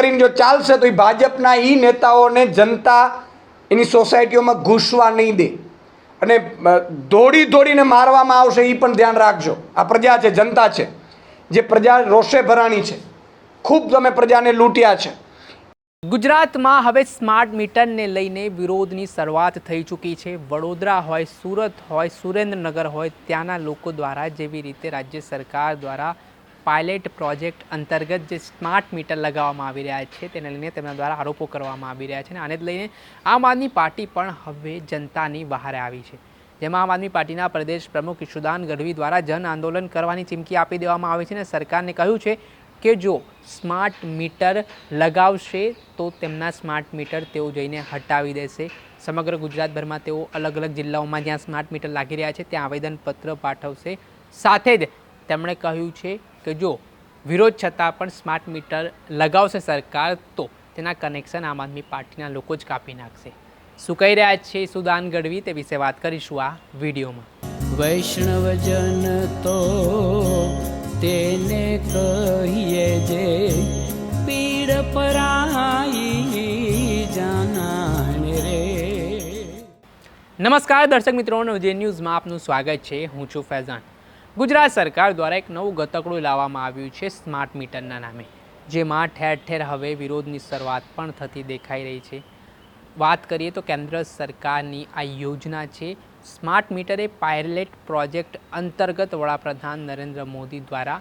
કરીને જો ચાલશે તો એ ભાજપના એ નેતાઓને જનતા એની સોસાયટીઓમાં ઘૂસવા નહીં દે. અને દોડી દોડીને મારવામાં આવશે એ પણ ધ્યાન રાખજો. આ પ્રજા છે, જનતા છે. જે પ્રજા રોષે ભરાણી છે. ખૂબ તમે પ્રજાને લૂંટ્યા છે. ગુજરાતમાં હવે સ્માર્ટ મીટરને લઈને વિરોધની શરૂઆત થઈ ચૂકી છે. વડોદરા હોય, સુરત હોય, સુરેન્દ્રનગર હોય, ત્યાંના લોકો દ્વારા જેવી રીતે રાજ્ય સરકાર દ્વારા પાયલેટ પ્રોજેક્ટ અંતર્ગત જે સ્માર્ટ મીટર લગાવવામાં આવી રહ્યા છે, તેને લઈને તેમના દ્વારા આરોપો કરવામાં આવી રહ્યા છે અને આને જ લઈને આમ આદમી પાર્ટી પણ હવે જનતાની બહાર આવી છે. જેમાં આમ આદમી પાર્ટીના પ્રદેશ પ્રમુખ ઈશુદાન ગઢવી દ્વારા જન આંદોલન કરવાની ચીમકી આપી દેવામાં આવી છે અને સરકારને કહ્યું છે કે જો સ્માર્ટ મીટર લગાવશે તો તેમના સ્માર્ટ મીટર તેઓ જઈને હટાવી દેશે. સમગ્ર ગુજરાતભરમાં તેઓ અલગ અલગ જિલ્લાઓમાં જ્યાં સ્માર્ટ મીટર લાગી રહ્યા છે, ત્યાં આવેદનપત્ર પાઠવશે. સાથે જ તેમણે કહ્યું છે કે જો વિરોધ છતાં પણ સ્માર્ટ મીટર લગાવશે સરકાર તો તેના કનેક્શન આમ આદમી પાર્ટીના લોકો જ કાપી નાખશે. શું કહી રહ્યા છે સુદાન ગઢવી? તે વિશે વાત કરીશું આ વિડીયોમાં. વૈષ્ણવજન તો તેને કહીએ જે પીડ પરાઈ જાનાને રે. નમસ્કાર દર્શક મિત્રો જે ન્યૂઝમાં આપનું સ્વાગત છે. હું છું ફૈઝાન. ગુજરાત સરકાર દ્વારા એક નવું ગતકડું લાવવામાં આવ્યું છે સ્માર્ટ મીટરના નામે, જેમાં ઠેર ઠેર હવે વિરોધની શરૂઆત પણ થતી દેખાઈ રહી છે. વાત કરીએ તો કેન્દ્ર સરકારની આ યોજના છે, સ્માર્ટ મીટર પાયલેટ પ્રોજેક્ટ અંતર્ગત વડાપ્રધાન નરેન્દ્ર મોદી દ્વારા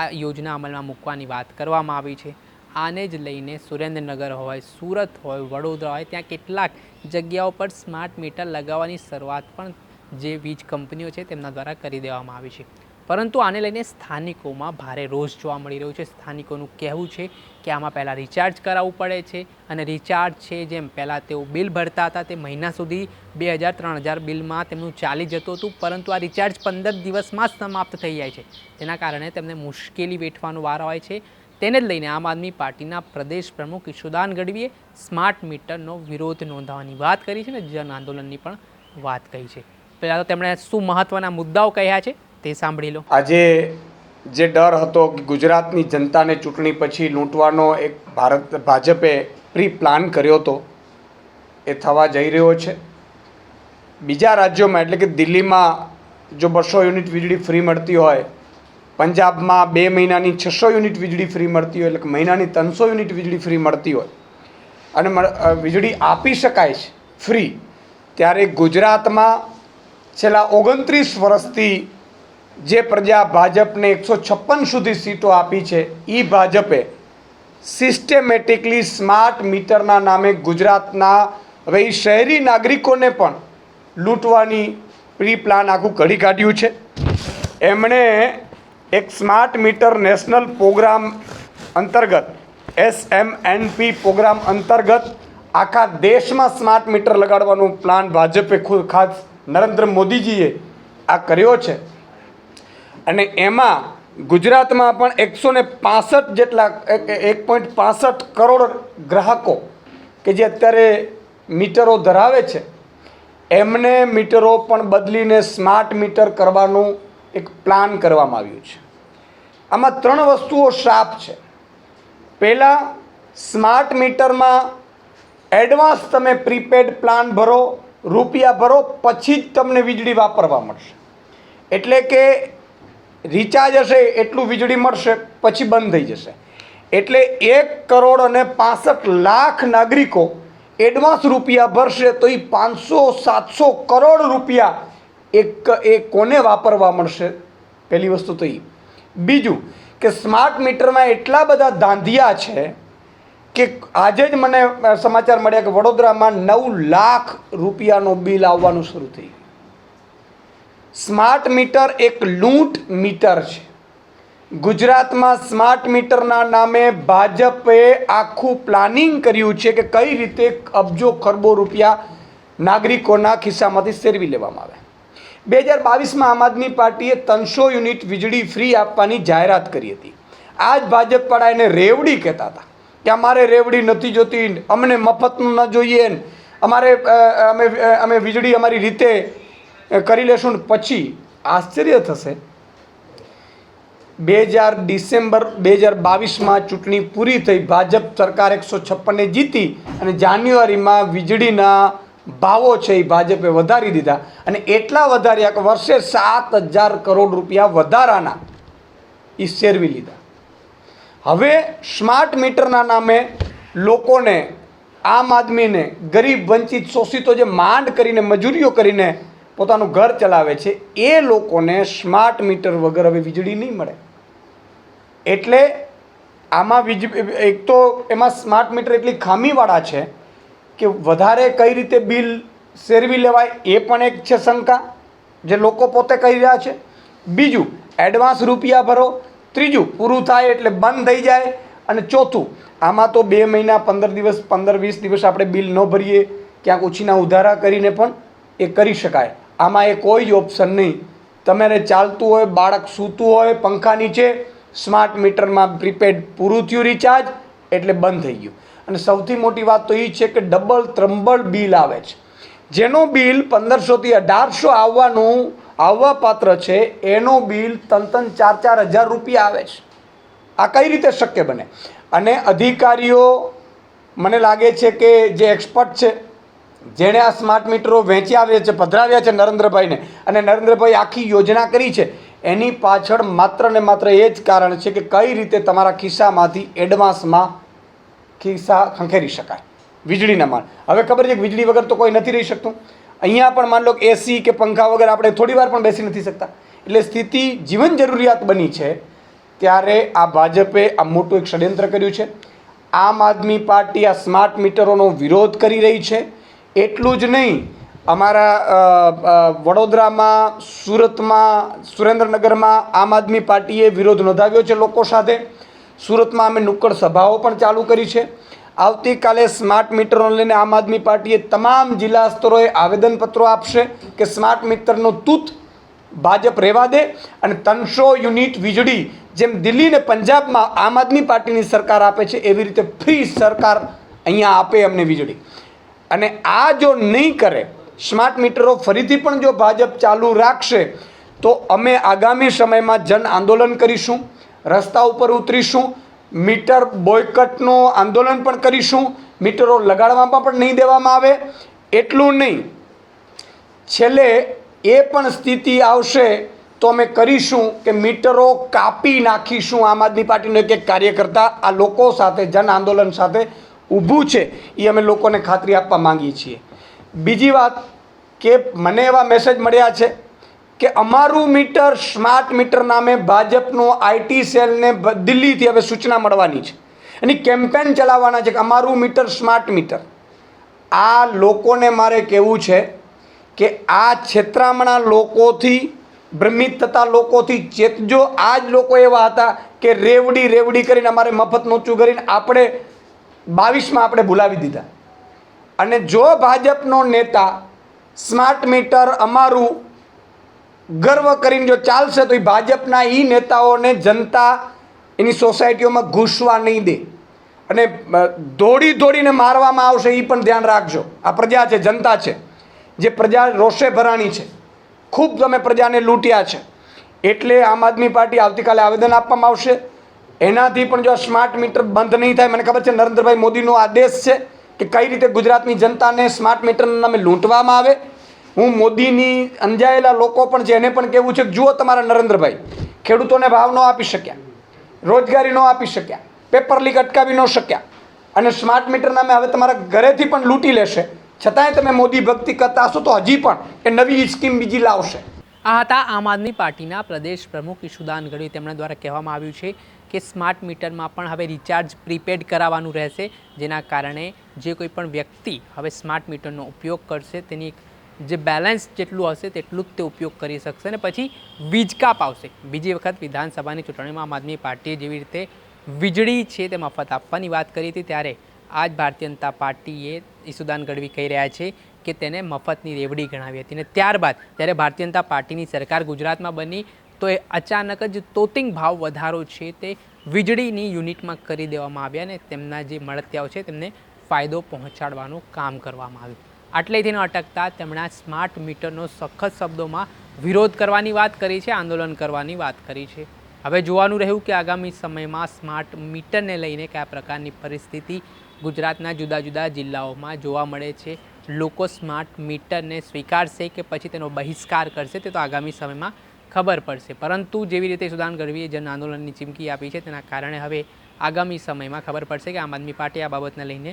આ યોજના અમલમાં મૂકવાની વાત કરવામાં આવી છે. આને જ લઈને સુરેન્દ્રનગર હોય, સુરત હોય, વડોદરા હોય, ત્યાં કેટલાક જગ્યાઓ પર સ્માર્ટ મીટર લગાવવાની શરૂઆત પણ જે વીજ કંપનીઓ છે તેમના દ્વારા કરી દેવામાં આવી છે. પરંતુ આને લઈને સ્થાનિકોમાં ભારે રોષ જોવા મળી રહ્યો છે. સ્થાનિકોનું કહેવું છે કે આમાં પહેલાં રિચાર્જ કરાવવું પડે છે અને રિચાર્જ છે જેમ પહેલાં તેઓ બિલ ભરતા હતા તે મહિના સુધી બે હજાર, ત્રણ હજાર બિલમાં તેમનું ચાલી જતું હતું, પરંતુ આ રિચાર્જ પંદર દિવસમાં જ સમાપ્ત થઈ જાય છે. તેના કારણે તેમને મુશ્કેલી વેઠવાનો વાર હોય છે. તેને જ લઈને આમ આદમી પાર્ટીના પ્રદેશ પ્રમુખ ઈશુદાન ગઢવીએ સ્માર્ટ મીટરનો વિરોધ નોંધાવવાની વાત કરી છે ને જન આંદોલનની પણ વાત કહી છે. પહેલાં તો તેમણે શું મહત્ત્વના મુદ્દાઓ કહ્યા છે તે સાંભળી લો. આજે જે ડર હતો ગુજરાતની જનતાને ચૂંટણી પછી લૂંટવાનો એક ભારત, ભાજપે પ્રી પ્લાન કર્યો હતો, એ થવા જઈ રહ્યો છે. બીજા રાજ્યોમાં, એટલે કે દિલ્હીમાં જો બસો યુનિટ વીજળી ફ્રી મળતી હોય, પંજાબમાં બે મહિનાની છસો યુનિટ વીજળી ફ્રી મળતી હોય, એટલે કે મહિનાની ત્રણસો યુનિટ વીજળી ફ્રી મળતી હોય, અને વીજળી આપી શકાય છે ફ્રી ત્યારે ગુજરાતમાં છેલ્લા ઓગણત્રીસ વર્ષથી જે પ્રજા ભાજપને એકસો છપ્પન સુધી સીટો આપી છે એ ભાજપે સિસ્ટેમેટિકલી સ્માર્ટ મીટરના નામે ગુજરાતના હવે એ શહેરી નાગરિકોને પણ લૂંટવાની પ્રી પ્લાન આખું ઘડી કાઢ્યું છે. એમણે એક સ્માર્ટ મીટર નેશનલ પ્રોગ્રામ અંતર્ગત S M N P program અંતર્ગત આખા દેશમાં સ્માર્ટ મીટર લગાડવાનો પ્લાન ભાજપે ખુદ ખાસ નરેન્દ્ર મોદીજીએ આ કર્યો છે. અને એમાં ગુજરાતમાં પણ એકસો ને પાસઠ જેટલા, એક પોઈન્ટ પાસઠ કરોડ ગ્રાહકો કે જે અત્યારે મીટરો ધરાવે છે, એમને મીટરો પણ બદલીને સ્માર્ટ મીટર કરવાનું એક પ્લાન કરવામાં આવ્યું છે. આમાં ત્રણ વસ્તુઓ શાપ છે. પહેલાં, સ્માર્ટ મીટરમાં એડવાન્સ તમે પ્રીપેડ પ્લાન ભરો રૂપિયા ભરો પછી જ તમને વીજળી વાપરવા મળશે. એટલે કે રિચાર્જ હશે, એટલું વીજળી મળશે, પછી બંધ થઈ જશે. એટલે એક કરોડ અને પાસઠ લાખ નાગરિકો એડવાન્સ રૂપિયા ભરશે, તો એ પાંચસો, સાતસો કરોડ રૂપિયા એક, એ કોને વાપરવા મળશે? પહેલી વસ્તુ તો એ બીજું કે સ્માર્ટ મીટરમાં એટલા બધા ધાંધિયા છે કે આજે જ મને સમાચાર મળ્યા કે વડોદરામાં નવ લાખ રૂપિયાનું બિલ આવવાનું શરૂ થયું સ્માર્ટ મીટર એક લૂંટ મીટર છે. ગુજરાતમાં સ્માર્ટ મીટરના નામે ભાજપે આખું પ્લાનિંગ કર્યું છે કે કઈ રીતે અબજો ખરબો રૂપિયા નાગરિકોના ખિસ્સામાંથી સેરવી લેવામાં આવે. બે હજાર બાવીસમાં આમ આદમી પાર્ટીએ ત્રણસો યુનિટ વીજળી ફ્રી આપવાની જાહેરાત કરી હતી. આ જ ભાજપવાળા એને રેવડી કહેતા હતા. કે અમારે રેવડી નથી જોતી, અમને મફતનું ન જોઈએ. અમારે અમે અમે વીજળી અમારી રીતે કરી લેશું પછી આશ્ચર્ય થશે. બે હજાર ડિસેમ્બર, બે હજાર બાવીસમાં ચૂંટણી પૂરી થઈ, ભાજપ સરકાર એકસો છપ્પનને જીતી અને જાન્યુઆરીમાં વીજળીના ભાવો છે એ ભાજપે વધારી દીધા. અને એટલા વધાર્યા કે વર્ષે સાત હજાર કરોડ રૂપિયા વધારાના એ શેરવી લીધા. હવે સ્માર્ટ મીટરના નામે લોકોને, આમ આદમીને, ગરીબ, વંચિત, શોષિતો જે માંડ કરીને, મજૂરીઓ કરીને પોતાનું ઘર ચલાવે છે, એ લોકોને સ્માર્ટ મીટર વગર હવે વીજળી નહીં મળે. એટલે આમાં વીજ, એક તો એમાં સ્માર્ટ મીટર એટલી ખામીવાળા છે કે વધારે કઈ રીતે બિલ શેરવી લેવાય, એ પણ એક છે શંકા, જે લોકો પોતે કહી રહ્યા છે. બીજું, એડવાન્સ રૂપિયા ભરો ત્રીજું, પૂરું થાય એટલે બંધ થઈ જાય. અને ચોથું, આમાં તો બે મહિના, પંદર દિવસ, પંદર વીસ દિવસ આપણે બિલ ન ભરીએ. ક્યાંક ઓછીના ઉધારા કરીને પણ એ કરી શકાય. આમાં એ કોઈ જ ઓપ્શન નહીં. તમારે ચાલતું હોય, બાળક સૂતું હોય, પંખા નીચે, સ્માર્ટ મીટરમાં પ્રીપેડ પૂરું થયું રિચાર્જ, એટલે બંધ થઈ ગયું. અને સૌથી મોટી વાત તો એ છે કે ડબલ ત્રંબલ બિલ આવે છે. જેનો બિલ પંદરસોથી અઢારસો આવવાનું આવવા પાત્ર છે, એનું બિલ તન તન ચાર ચાર હજાર રૂપિયા આવે છે. આ કઈ રીતે શક્ય બને? અને અધિકારીઓ, મને લાગે છે કે જે એક્સપર્ટ છે, જેણે આ સ્માર્ટ મીટરો વેચ્યા આવ્યા છે, પધરાવ્યા છે નરેન્દ્રભાઈને, અને નરેન્દ્રભાઈ આખી યોજના કરી છે, એની પાછળ માત્ર ને માત્ર એ જ કારણ છે કે કઈ રીતે તમારા ખિસ્સામાંથી એડવાન્સમાં ખિસ્સા ખંખેરી શકાય. વીજળીના માણ હવે ખબર છે કે વીજળી વગર તો કોઈ નથી રહી શકતું? અહીંયા પણ માન લો એસી કે પંખા વગર આપણે થોડી વાર પણ બેસી નથી શકતા. એટલે સ્થિતિ જીવન જરૂરિયાત બની છે. ત્યારે આ ભાજપે આ મોટું એક ષડયંત્ર કર્યું છે. આમ આદમી પાર્ટી આ સ્માર્ટ મીટરોનો વિરોધ કરી રહી છે. એટલું જ નહીં, અમારા વડોદરામાં, સુરતમાં, સુરેન્દ્રનગરમાં આમ આદમી પાર્ટીએ વિરોધ નોંધાવ્યો છે લોકો સાથે. સુરતમાં અમે નુક્કડ સભાઓ પણ ચાલુ કરી છે. આવતીકાલે સ્માર્ટ મીટરોને લઈને આમ આદમી પાર્ટીએ તમામ જિલ્લા સ્તરોએ આવેદનપત્રો આપશે કે સ્માર્ટ મીટરનો તૂત ભાજપ રહેવા દે અને ત્રણસો યુનિટ વીજળી જેમ દિલ્હી ને પંજાબમાં આમ આદમી પાર્ટીની સરકાર આપે છે, એવી રીતે ફ્રી સરકાર અહીંયા આપે અમને વીજળી. અને આ જો નહીં કરે, સ્માર્ટ મીટરો ફરીથી પણ જો ભાજપ ચાલુ રાખશે, તો અમે આગામી સમયમાં જન આંદોલન કરીશું, રસ્તા ઉપર ઉતરીશું મીટર બોયકટનું આંદોલન પણ કરીશું. મીટરો લગાડવામાં પણ નહીં દેવામાં આવે. એટલું નહીં. છેલ્લે એ પણ સ્થિતિ આવશે તો અમે કરીશું કે મીટરો કાપી નાખીશું આમ આદમી પાર્ટીનો એક એક કાર્યકર્તા. આ લોકો સાથે, જન આંદોલન સાથે ઊભું છે. એ અમે લોકોને ખાતરી આપવા માંગીએ છીએ. બીજી વાત કે મને એવા મેસેજ મળ્યા છે કે અમારું મીટર, સ્માર્ટ મીટર નામે ભાજપનું આઈટી સેલને દિલ્હીથી હવે સૂચના મળવાની છે. એની કેમ્પેન ચલાવવાના છે કે અમારું મીટર, સ્માર્ટ મીટર. આ લોકોને મારે કહેવું છે કે આ છેતરામણા લોકોથી, ભ્રમિત થતા લોકોથી ચેતજો આ જ લોકો એવા હતા કે રેવડી રેવડી કરીને અમારે મફત નોચું કરીને આપણે બાવીસમાં આપણે ભૂલાવી દીધા. અને જો ભાજપનો નેતા, સ્માર્ટ મીટર અમારું ગર્વ કરીને જો ચાલશે તો એ ભાજપના એ નેતાઓને જનતા એની સોસાયટીઓમાં ઘૂસવા નહીં દે. અને દોડી દોડીને મારવામાં આવશે એ પણ ધ્યાન રાખજો. આ પ્રજા છે, જનતા છે. જે પ્રજા રોષે ભરાણી છે. ખૂબ તમે પ્રજાને લૂંટ્યા છે. એટલે આમ આદમી પાર્ટી આવતીકાલે આવેદન આપવામાં આવશે. એનાથી પણ જો સ્માર્ટ મીટર બંધ નહીં થાય, મને ખબર છે નરેન્દ્રભાઈ મોદીનો આદેશ છે કે કઈ રીતે ગુજરાતની જનતાને સ્માર્ટ મીટરના નામે લૂંટવામાં આવે. હું મોદીની અંજાયેલા લોકો પણ છે, એને પણ કહેવું છે કે જુઓ તમારા નરેન્દ્રભાઈ, ખેડૂતોને ભાવ ન આપી શક્યા, રોજગારી ન આપી શક્યા, પેપર લીક અટકાવી ન શક્યા અને સ્માર્ટ મીટર નામે હવે તમારા ઘરેથી પણ લૂંટી લેશે. છતાંય તમે મોદી ભક્તિ કરતા હશો તો હજી પણ એ નવી સ્કીમ બીજી લાવશે. આ હતા આમ આદમી પાર્ટીના પ્રદેશ પ્રમુખ ઈશુદાન ગઢવી. તેમના દ્વારા કહેવામાં આવ્યું છે કે સ્માર્ટ મીટરમાં પણ હવે રિચાર્જ પ્રીપેડ કરાવવાનું રહેશે, જેના કારણે જે કોઈ પણ વ્યક્તિ હવે સ્માર્ટ મીટરનો ઉપયોગ કરશે, તેની એક જે બેલેન્સ જેટલું હશે તેટલું જ તે ઉપયોગ કરી શકશે અને પછી વીજ કાપ આવશે. બીજી વખત વિધાનસભાની ચૂંટણીમાં આમ આદમી પાર્ટીએ જેવી રીતે વીજળી છે તે મફત આપવાની વાત કરી હતી, ત્યારે આજ ભારતીય જનતા પાર્ટીએ ઈસુદાન ગઢવી કહી રહ્યા છે કે તેને મફતની રેવડી ગણાવી હતી. અને ત્યારબાદ જ્યારે ભારતીય જનતા પાર્ટીની સરકાર ગુજરાતમાં બની, તો એ અચાનક જ તોતિંગ ભાવ વધારો છે તે વીજળીની યુનિટમાં કરી દેવામાં આવ્યા અને તેમના જે મળતિયાઓ છે તેમને ફાયદો પહોંચાડવાનું કામ કરવામાં આવ્યું. આટલેથી ન અટકતા તેમણે સ્માર્ટ મીટરનો સખત શબ્દોમાં વિરોધ કરવાની વાત કરી છે, આંદોલન કરવાની વાત કરી છે. હવે જોવાનું રહ્યું કે આગામી સમયમાં સ્માર્ટ મીટરને લઈને કયા પ્રકારની પરિસ્થિતિ ગુજરાતના જુદા જુદા જિલ્લાઓમાં જોવા મળે છે. લોકો સ્માર્ટ મીટરને સ્વીકારશે કે પછી તેનો બહિષ્કાર કરશે તે તો આગામી સમયમાં ખબર પડશે. પરંતુ જેવી રીતે સુદાન ગઢવીએ જન આંદોલનની ચીમકી આપી છે તેના કારણે હવે આગામી સમયમાં ખબર પડશે કે આમ આદમી પાર્ટી આ બાબતને લઈને